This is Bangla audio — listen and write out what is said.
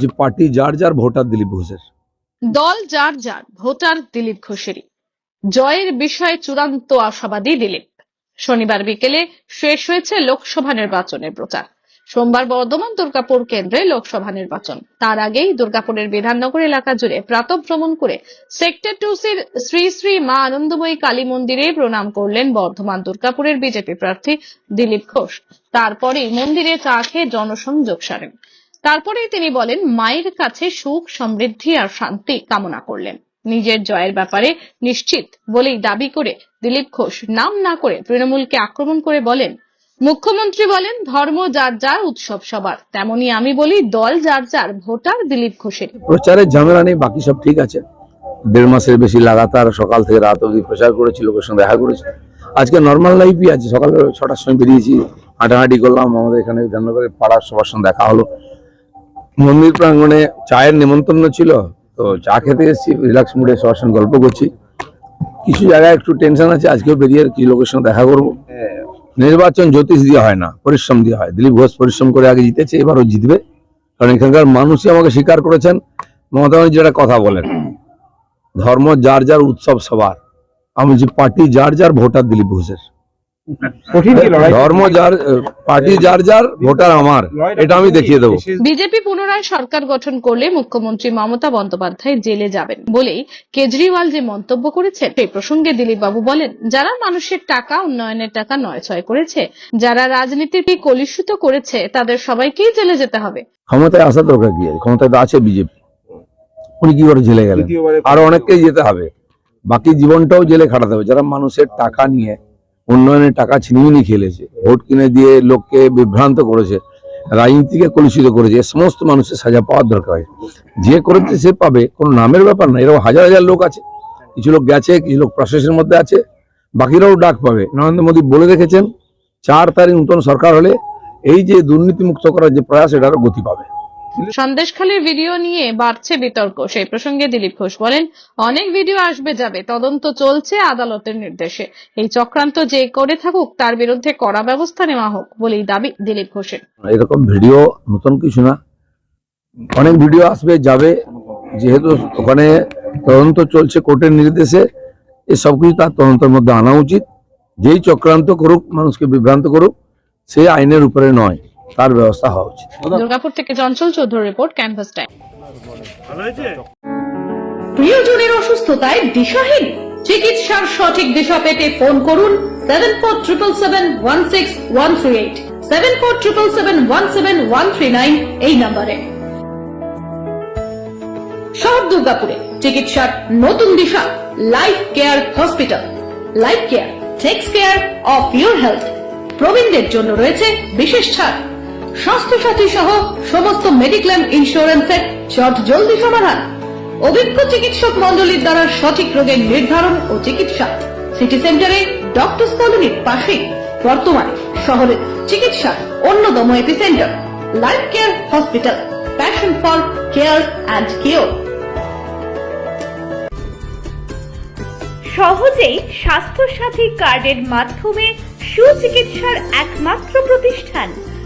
যে পার্টি যার যার ভোটার দিলীপ ঘোষের। দল যার যার, ভোটার দিলীপ ঘোষেরই। জয়ের বিষয়ে চূড়ান্ত আশাবাদী দিলীপ। শনিবার বিকেলে শেষ হয়েছে লোকসভা নির্বাচনের প্রচার। সোমবার বর্ধমান দুর্গাপুর কেন্দ্রে লোকসভা নির্বাচন। তার আগেই দুর্গাপুরের বিধাননগর এলাকা জুড়ে প্রাতঃভ্রমণ করে সেক্টর টু সির শ্রী শ্রী মা আনন্দময়ী কালী মন্দিরে প্রণাম করলেন বর্ধমান দুর্গাপুরের বিজেপি প্রার্থী দিলীপ ঘোষ। তারপরেই মন্দিরে চা খেয়ে জনসংযোগ সারেন। তারপরেই তিনি বলেন, মায়ের কাছে সুখ, সমৃদ্ধি আর শান্তি কামনা করলেন। নিজের জয়ের ব্যাপারে নিশ্চিত বলেই দাবি করে দিলীপ ঘোষ নাম না করে তৃণমূলকে আক্রমণ করে বলেন। মুখ্যমন্ত্রী বলেন, ধর্ম যার যার, উৎসব সবার। তেমনি আমি বলি, দল যার যার, ভোটার দিলীপ ঘোষের। প্রচারের ঝামেলা নেই, বাকি সব ঠিক আছে। দেড় মাসের বেশি লাগাতার সকাল থেকে রাত অবধি প্রচার করেছি, লোকের সঙ্গে দেখা করেছি। আজকে নর্মাল লাইফই আছে, সকালে ছটার সময় বেরিয়েছি, হাঁটাহাঁটি করলাম, আমাদের এখানে বিধাননগরের পাড়ার সবার সঙ্গে দেখা হলো। মন্দির প্রাঙ্গণে চায়ের নিমন্ত্রণ ছিল, তো চা খেতে এসেছি রিল্যাক্স মুডে সবার গল্প করছি। কিছু জায়গায় একটু টেনশন আছে, আজকেও বেরিয়ে কিছু লোকের সঙ্গে দেখা করব। নির্বাচন জ্যোতিষ দিয়ে হয় না, পরিশ্রম দিয়ে হয়। দিলীপ ঘোষ পরিশ্রম করে আগে জিতেছে, এবারও জিতবে। কারণ এখানকার মানুষই আমাকে স্বীকার করেছেন, মমতা ব্যানার্জি যেটা কথা বলেন, ধর্ম যার যার উৎসব সবার। আমি যে পার্টি যার যার, ভোটার দিলীপ ঘোষের। ধর্ম যার পার্টি যার যার ভোটার আমার। এটা আমি দেখিয়ে দেবো। বিজেপি পুনরায় সরকার গঠন করলে মুখ্যমন্ত্রী মমতা বন্দ্যোপাধ্যায় জেলে যাবেন বলেই কেজরিওয়াল যে মন্তব্য করেছেন সেই প্রসঙ্গে দিলীপ বাবু বলেন যারা মানুষের টাকা উন্নয়নের টাকা নয় ছয় করেছে যারা রাজনীতিটি কলুষিত করেছে তাদের সবাইকেই জেলে যেতে হবে। ক্ষমতায় আসার দরকার কি আছে? ক্ষমতায় তো আছে বিজেপি। উনি কি করে জেলে গেলেন? আরও অনেককেই যেতে হবে। বাকি জীবনটাও জেলে খাটাতে হবে। যারা মানুষের টাকা নিয়ে উন্নয়নের টাকা ছিনিমিনি খেলেছে, ভোট কিনে দিয়ে লোককে বিভ্রান্ত করেছে, রাজনীতিকে কলুষিত করেছে সমস্ত মানুষের সাজা পাওয়ার দরকার। যে করেছে সে পাবে, কোনো নামের ব্যাপার না, এরকম হাজার হাজার লোক আছে, কিছু লোক গেছে, কিছু লোক প্রশাসনের মধ্যে আছে, বাকিরাও ডাক পাবে নরেন্দ্র মোদী বলে রেখেছেন, চার তারিখ নতুন সরকার হলে এই যে দুর্নীতিমুক্ত করার যে প্রয়াস এটারও গতি পাবে সন্দেশখালীর ভিডিও নিয়ে বাড়ছে বিতর্ক। সেই প্রসঙ্গে দিলীপ ঘোষ বলেন, অনেক ভিডিও আসবে যাবে, তদন্ত চলছে আদালতের নির্দেশে। এই চক্রান্ত যে করে থাকুক, তার বিরুদ্ধে কড়া ব্যবস্থা নেওয়া হোক বলেই দাবি দিলীপ ঘোষের। এরকম ভিডিও নতুন কিছু না। অনেক ভিডিও আসবে, যাবে। যেহেতু ওখানে তদন্ত চলছে কোর্টের নির্দেশে এই সব কিছু তার তদন্তের মধ্যে আনা উচিত। যেই চক্রান্ত করুক, মানুষকে বিভ্রান্ত করুক, সে আইনের উপরে নয়। তার ব্যবস্থা হওয়া উচিত। দুর্গাপুর থেকে Chanchal Chowdhury report canvas time প্রিয়জনের অসুস্থতায় দিশাহীন। চিকিৎসার সঠিক দিশা পেতে ফোন করুন seven four triple seven one six one three eight seven four triple seven one seven one three nine এই নম্বরে। শহর দুর্গাপুরে চিকিৎসার নতুন দিশা life care hospital life care takes care of your health প্রবীণদের জন্য রয়েছে বিশেষ ছাড়। স্বাস্থ্য সাথী সহ সমস্ত মেডিক্লেম ইন্স্যুরেন্সের চট জলদি সমাধান। অভিজ্ঞ চিকিৎসক মন্ডলীর দ্বারা সঠিক রোগের নির্ধারণ ও চিকিৎসা। সিটি সেন্টারে ডক্টর কলোনির পাশেই বর্তমানে শহরের চিকিৎসার অন্যতম epicentre. Life care hospital, passion for care and cure সহজেই স্বাস্থ্যসাথী কার্ডের মাধ্যমে সুচিকিৎসার একমাত্র প্রতিষ্ঠান।